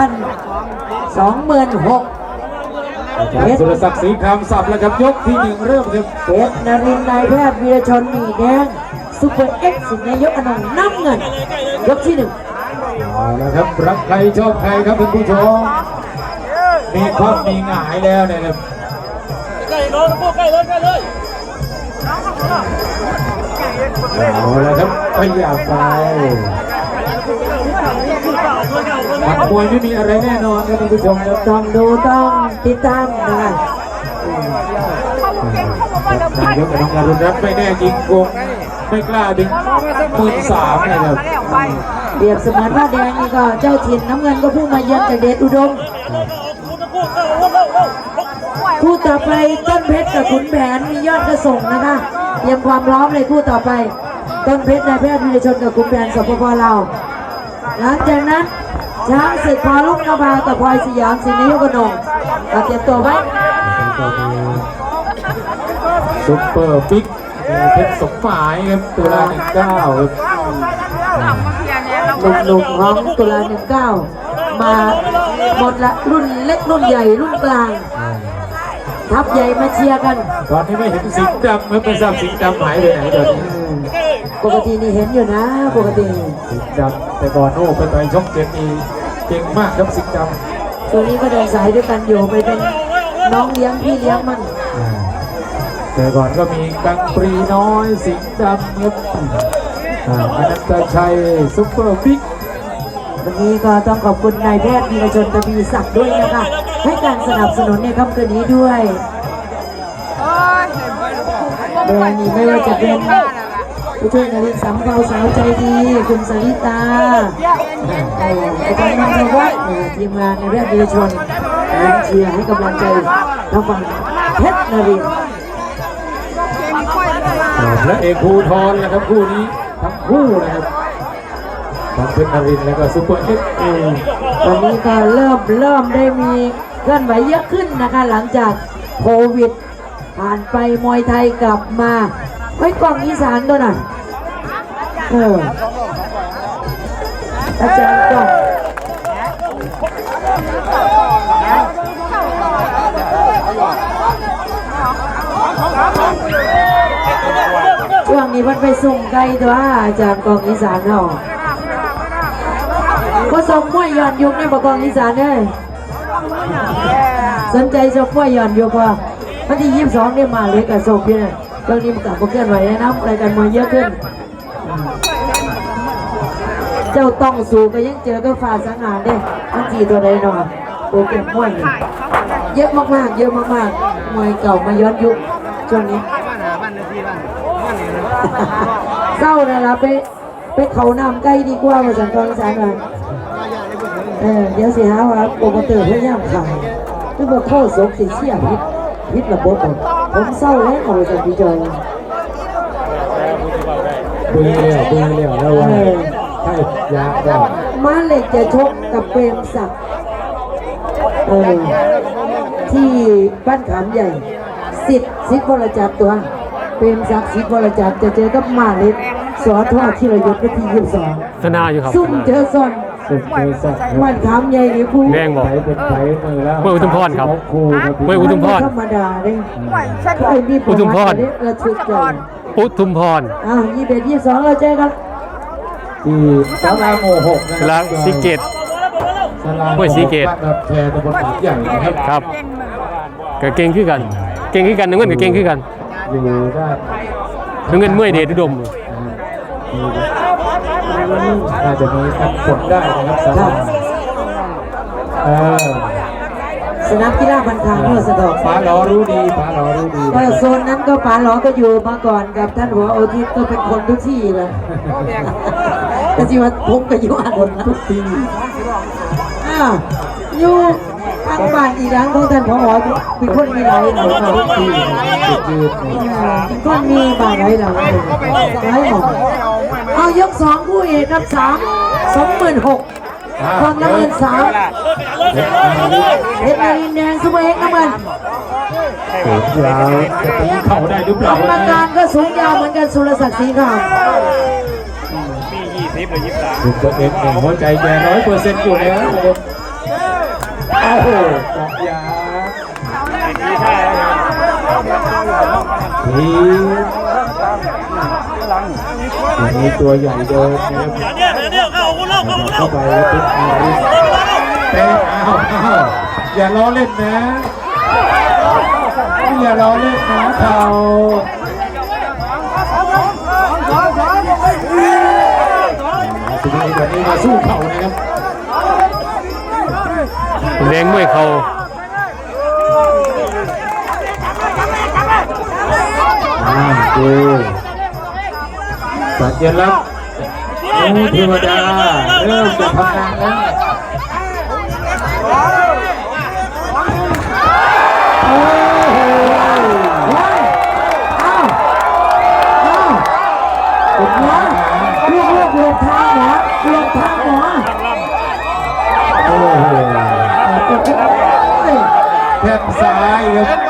พันสองหมื่นหกอาจารย์สุรศักดิ์ศรีคำสับแล้วครับยกที่หนึ่งเริ่มครับเพชรนรินทร์นายแพทย์วีรชนมีแดงซุปเปอร์เอ็กซ์สิงห์นายกอนงค์น้ำเงิน ยกที่หนึ่งเอาละครับรักใครชอบใครครับท่านผู้ชมมีความมีหงายแล้วนะครับใกล้เลยพวกใกล้เลยใกล้เลยเอาละครับขยับไป หมัดมวยไม่มีอะไรแน่นอนครับท่านผู้ชมครับต้องดูต้องติดตามนะคะนายกกับน้องการุณรัตน์ไม่แน่จริงคงไม่กล้าดึงหมื่นสามนะครับเปรียบเสมือนว่าแดงนี่ก็เจ้าถิ่นน้ำเงินก็ผู้มาเยือนจากเดชอุดมคู่ต่อไปต้นเพชรกับขุนแผนมียอดกระส่งนะคะเตรียมความพร้อมเลยคู่ต่อไป ต้นเพชรนายแพทย์วีชนกับขุนแผนสปปลาว หลังจากนั้นช้างศึกพอลุกนภากับพลอยสยามสิงห์นายกอนงค์ก็เตรียมตัวไว้ซุปเปอร์บิ๊กเพชรสมหมายครับตัวละหนึ่งเก้าครับหนุ่มๆของตุลาหนึ่งเก้ามาหมดละรุ่นเล็กรุ่นใหญ่รุ่นกลางทัพใหญ่มาเชียร์กัน ตอนนี้ไม่เห็นสิงห์ดำครับไม่ทราบสิงห์ดำหายไปไหนตอนนี้ ปกตินี่เห็นอยู่นะ ปกติสิงห์ดำแต่ก่อนโอ้ไปไปช่องเจ็ดนี่เก่งมากครับสิงห์ดตัวนี้ก็เดินสายด้วยกันอยู่ไปเป็นน้องเลี้ยงพี่เลี้ยงมันำอ่าแต่ก่อนก็มีกังปรีน้อยสิงห์ดำครับอ่าอนันตชัยซุปเปอร์บิ๊ก วันนี้ก็ต้องขอบคุณนายแพทย์วีรชนทวีศักดิ์ด้วยนะคะให้การสนับสนุนในค่ำคืนนี้ด้วยแดงนี่ไม่ว่าจะเป็น ผู้ช่วยนรินทร์สำเภาสาวใจดีคุณสริตาเอ่ออาจารย์นันทวัฒน์เนี่ยทีมงานในายแพทย์วีรชนแรงเชียร์ให้กำลังใจทางฝั่งเพชรนรินทร์อ่าพระเอกภูทรนะครับคู่นี้ทั้งคู่นะครับทั้งเพชรนรินทร์แล้วก็ซุปเปอร์เอ็กซ์เอวันนี้ก็เริ่มเริ่มได้มีเคลื่อนไหวเยอะขึ้นนะคะหลังจากโควิดผ่านไปมวยไทยกลับมา ไว้กล่องอีสานด้วยนะเอออาจารย์กล่องช่วงนี้วัดไปสุ่มไก่ตัวอาจารย์กล่องอีสานเนาะก็ส่งมวยย้อนยุคในบอกกล่องอีสานเลยสนใจส่งมวยย้อนยุคว่าวันที่ยี่สิบสองเนี่ยมาเลยกับส่งพี่เนี่ย ตอนนี้มันกลับมาเคลื่อนไหวแล้วนะรายการมวยเยอะขึ้น เจ้าต้องสู้ก็ยังเจอก็ฝ่าสังหารเด้มันจีตัวใดหนอโปรแกรมมวยนี่เยอะมากๆ เยอะมากๆมวยเก่ามาย้อนยุคช่วงนี้เศร้านะล่ะไปไปเขาน้ำใกล้ดีกว่ามาสันตอนสารมาเออเดี๋ยวสิหาว่าโปรโมเตอร์พยายามขายคือบอกเข้าสกสิเชี่ยพิษพิษระบบ ผมเศร้าแล้วเอาสันติจอยเบื่อแล้วเบื่อแล้วแล้วว่าใช่ยาได้มาเหล็กจะชกกับเปรมศักดิ์ที่บ้านขามใหญ่สิทธิ์สิทธิ์บรจักรตัวเปรมศักดิ์สิทธิ์บรจักรจะเจอกับมาเล็กสอทอดที่ระยศวันที่ยี่สิบสองชนะอยู่ครับซุ่มเจอซอน สุดเลยสักบ้านขามใหญ่นี่ผู้แดงบอกไปเป็นไปมือแล้วเมื่ออุทุมพรครับครูครับ เมื่ออุทุมพร ธรรมดาเลยไอ้นี่ประอุทุมพวัรติเนี่ยระทึกเลยอุทุมพรอ่ายี่สิบเอ็ดยี่สิบสองเราเจอกันที่สาราโมหกนะคแล้รัวสีเกต ศาลาห้วยศรีเกต บ้านรับแพรตำบลหาดใหญ่นะครับครับ ก็เก่งขึ้นกัน เก่งขึ้นกันน้ำเงินก็เก่งขึ้นกันอยู่ด้านน้ำเงินเมื่อยเดชอุดม น่าจะมีการกดได้นะครับสาราเออสนามกีฬาบันทางเมื่อสะดอกป๋าหลอรู้ดีป๋าหลอรู้ดีก็โซนนั้นก็ป๋าหลอก็อยู่มาก่อนกับท่านหัวโอทิศก็เป็นคนทุกที่เลยก็จีว่าผมก็อยู่อ่านคนทุกที่อ่าอยู่ทางบ้านอีหลังของท่านผอเป็นคนมีหลายหลังมาทุกที่จุดยืนอ่าเป็นคนมีบ้านหลายหลังเลยหลายหมอง เอายกสองคู่เอกครับสามสองหมื่นหกคนละหมื่นสามเพชรนารินแดงซุปเปอร์เอ็กซ์น้ำเงินโอ้ยาวจะตีเข่าได้หรือเปกรล่ารมการก็สูงยาวเหมือนกันสุรศักดิ์ศรีขาวจุดตัวเองเนี่ยหัวใจแกร้อยเปอร์เซ็นต์อยู่แล้วนะครับโอ้โหเกาะยางที มีตัวใหญ่เดินนะครับเนี่ยอย่าเนี่ยวเข้าคุณเล่าเข้าคุณเล่าเข้าไปแล้วเป็นอาริสเตะอ้าวอ้าวอย่าล้อเล่นนะอย่าล้อเล่นนะเขาทีนี้วันนี้มาสู้เข่านะครับแรงมวยเขาอ่าดู สัญลักษณ์งูเทวดาเริ่มจะทำงานแล้วโอ้โหเฮ้ยเอ้าเอ้าเป็นหมไงอลูกลูกหลบทางหมอหลบทางหมอโอ้โหโอ้โหแข้งซ้ายครับ